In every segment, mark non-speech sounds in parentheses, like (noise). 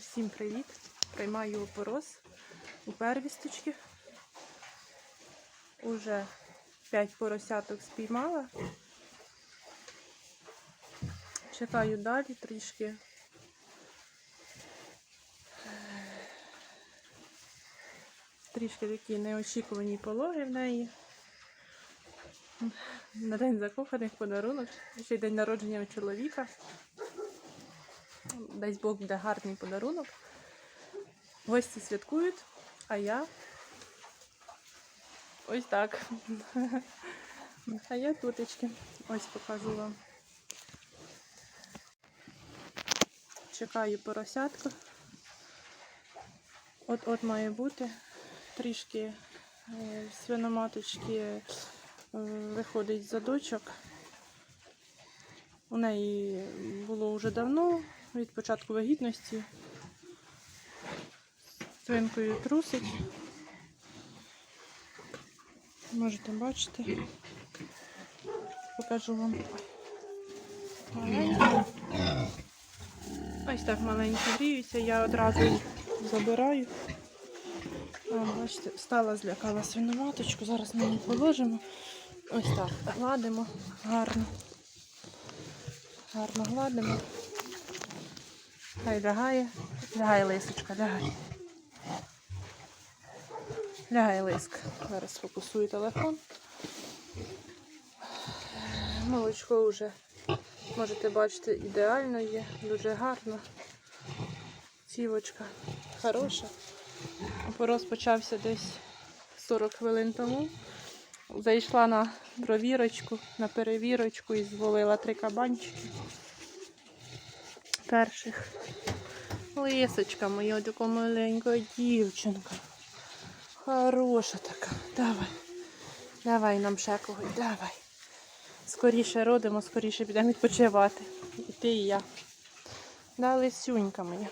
Всім привіт! Приймаю опороз у первісточки. Уже 5 поросяток спіймала. Чекаю далі трішки. Трішки такі неочікувані пологи в неї. На день закоханих подарунок. Ще й день народження у чоловіка. Дасть Бог буде гарний подарунок. Гості святкують, а я ось так. А я тутечки. Ось покажу вам. Чекаю поросятку. От-от має бути. Трішки е, свиноматочки е, виходить задочок. У неї було вже давно, від початку вагітності. Свинкою трусить. Можете бачити. Покажу вам. Маленькі. Ось так маленькі гріються, я одразу забираю. А, бачите, встала, злякала свиноматочку, зараз ми її положимо. Ось так, гладимо гарно. Гарно гладимо. Хай лягає. Лягай, лисочка, лягай. Лягай, лиска. Зараз фокусую телефон. Молочко вже, можете бачити, ідеально є, дуже гарно. Цівочка хороша. Опорос почався десь 40 хвилин тому. Зайшла на провірочку, на перевірочку і зволила три кабанчики. Перших. Лисочка моя, така маленька дівчинка. Хороша така. Давай. Давай нам ще когось, давай. Скоріше родимо, скоріше підемо відпочивати. І ти, і я. Да, лисюнька моя.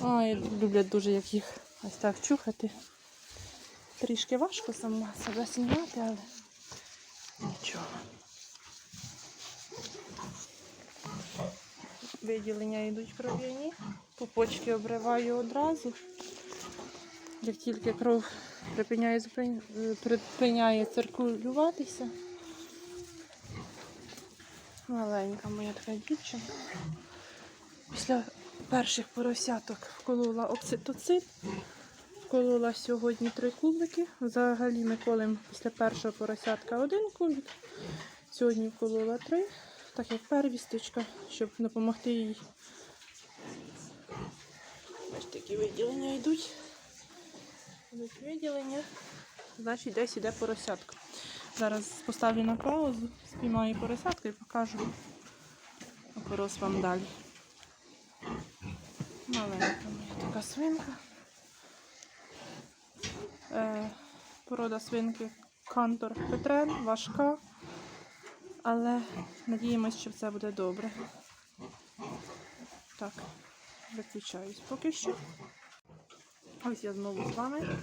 Ой, люблять дуже як їх ось так чухати. Трішки важко сама себе знімати, але нічого. Виділення йдуть кров'яні. Пупочки обриваю одразу. Як тільки кров припиняє, припиняє циркулюватися. Маленька моя така дівчинка. Після перших поросяток вколола окситоцин. Вколола сьогодні три кубики. Взагалі ми колимо після першого поросятка один кубик. Сьогодні вколола три, так як первісточка, щоб допомогти їй. Ось такі виділення йдуть. Йдуть виділення. Значить, десь іде поросятка. Зараз поставлю на паузу, спіймаю поросятку і покажу порос вам далі. Маленька моя така свинка. Е, порода свинки Кантор Петрен, важка, але надіємось, що все буде добре. Так, виключаюсь поки що. Ось я знову з вами.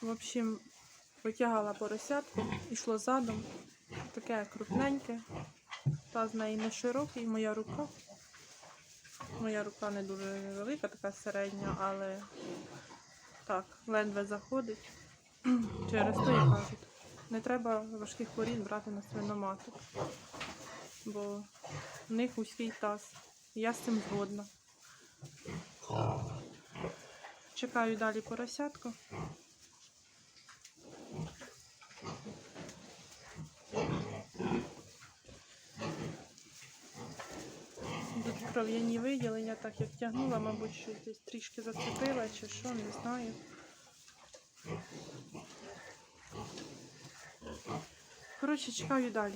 В общем, витягала поросятку, йшло задом. Таке крупненьке. Та з неї не широкий, моя рука. Моя рука не дуже велика, така середня, але так, ледве заходить. (clears throat) Через то я кажу, не треба важких порід брати на свиноматок, бо в них вузький таз. Я з цим згодна. Чекаю далі поросятку. Йдуть кров'яні виділення, так як тягнула, мабуть, щось десь трішки зацепила чи що, не знаю. Коротше, чекаю далі.